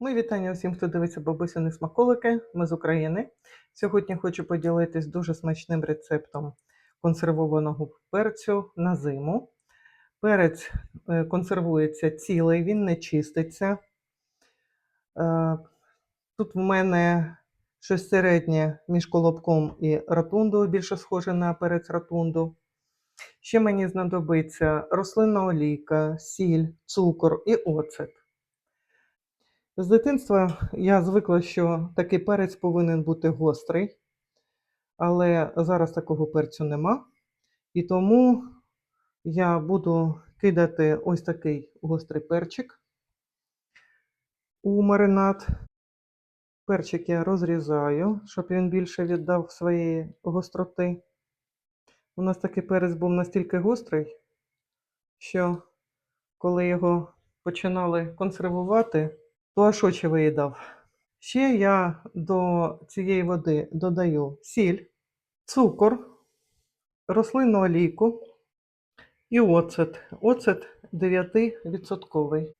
Ми вітання всім, хто дивиться бабусини смаколики. Ми з України. Сьогодні хочу поділитись дуже смачним рецептом консервованого перцю на зиму. Перець е, консервується цілий, він не чиститься. Е, Тут в мене щось середнє між колобком і ротундою, більше схоже на перець ротунду. Ще мені знадобиться рослинна олійка, сіль, цукор і оцет. З дитинства я звикла, що такий перець повинен бути гострий, але зараз такого перцю нема. І тому я буду кидати ось такий гострий перчик у маринад. Перчик я розрізаю, щоб він більше віддав своєї гостроти. У нас такий перець був настільки гострий, що коли його починали консервувати, то аж очі виїдав. Ще я до цієї води додаю сіль, цукор, рослинну олійку і оцет. Оцет 9%.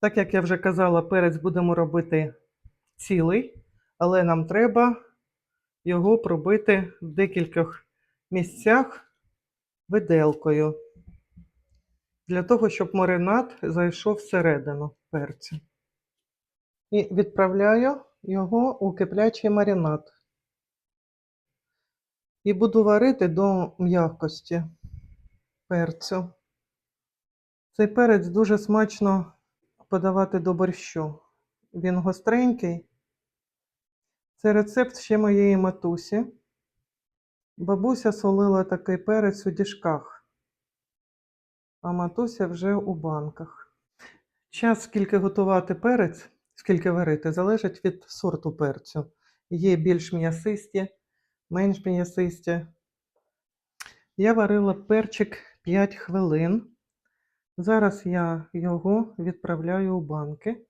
Так як я вже казала, перець будемо робити цілий, але нам треба його пробити в декількох місцях виделкою. Для того, щоб маринад зайшов всередину перцю. І відправляю його у киплячий маринад. І буду варити до м'якості перцю. Цей перець дуже смачно подавати до борщу. Він гостренький. Це рецепт ще моєї матусі. Бабуся солила такий перець у діжках, а матуся вже у банках. Час, скільки готувати перець, скільки варити, залежить від сорту перцю. Є більш м'ясисті, менш м'ясисті. Я варила перчик 5 хвилин. Зараз я його відправляю у банки.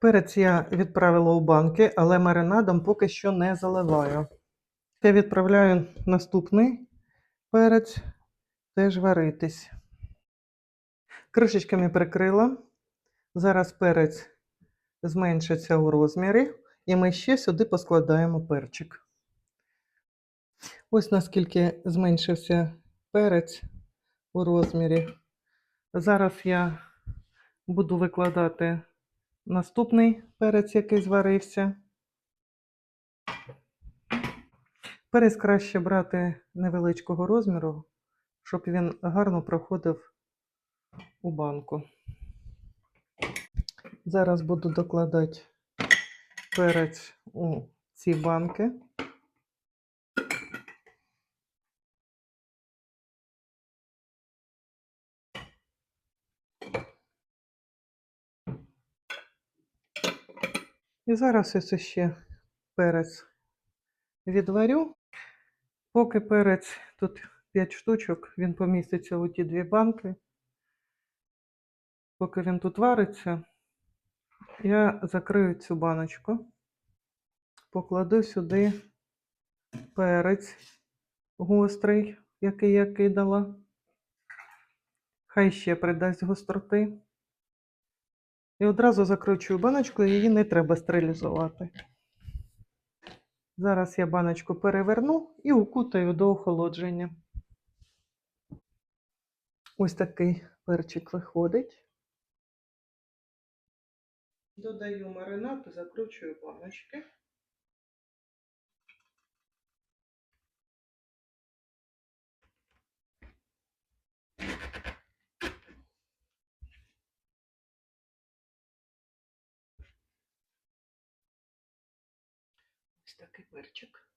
Перець я відправила у банки, але маринадом поки що не заливаю. Я відправляю наступний перець теж варитись. Кришечками прикрила. Зараз перець зменшиться у розмірі, і ми ще сюди поскладаємо перчик. Ось наскільки зменшився перець у розмірі. Зараз я буду викладати наступний перець, який зварився. Перець краще брати невеличкого розміру, щоб він гарно проходив у банку. Зараз буду докладати перець у ці банки. І зараз ось ще перець відварю. Поки перець тут 5 штучок, він поміститься у ті дві банки. Поки він тут вариться, я закрию цю баночку, покладу сюди перець гострий, який я кидала. Хай ще придасть гостроти. І одразу закручую баночку, її не треба стерилізувати. Зараз я баночку переверну і укутаю до охолодження. Ось такий перчик виходить. Додаю маринад закручую баночки. Такий перчик.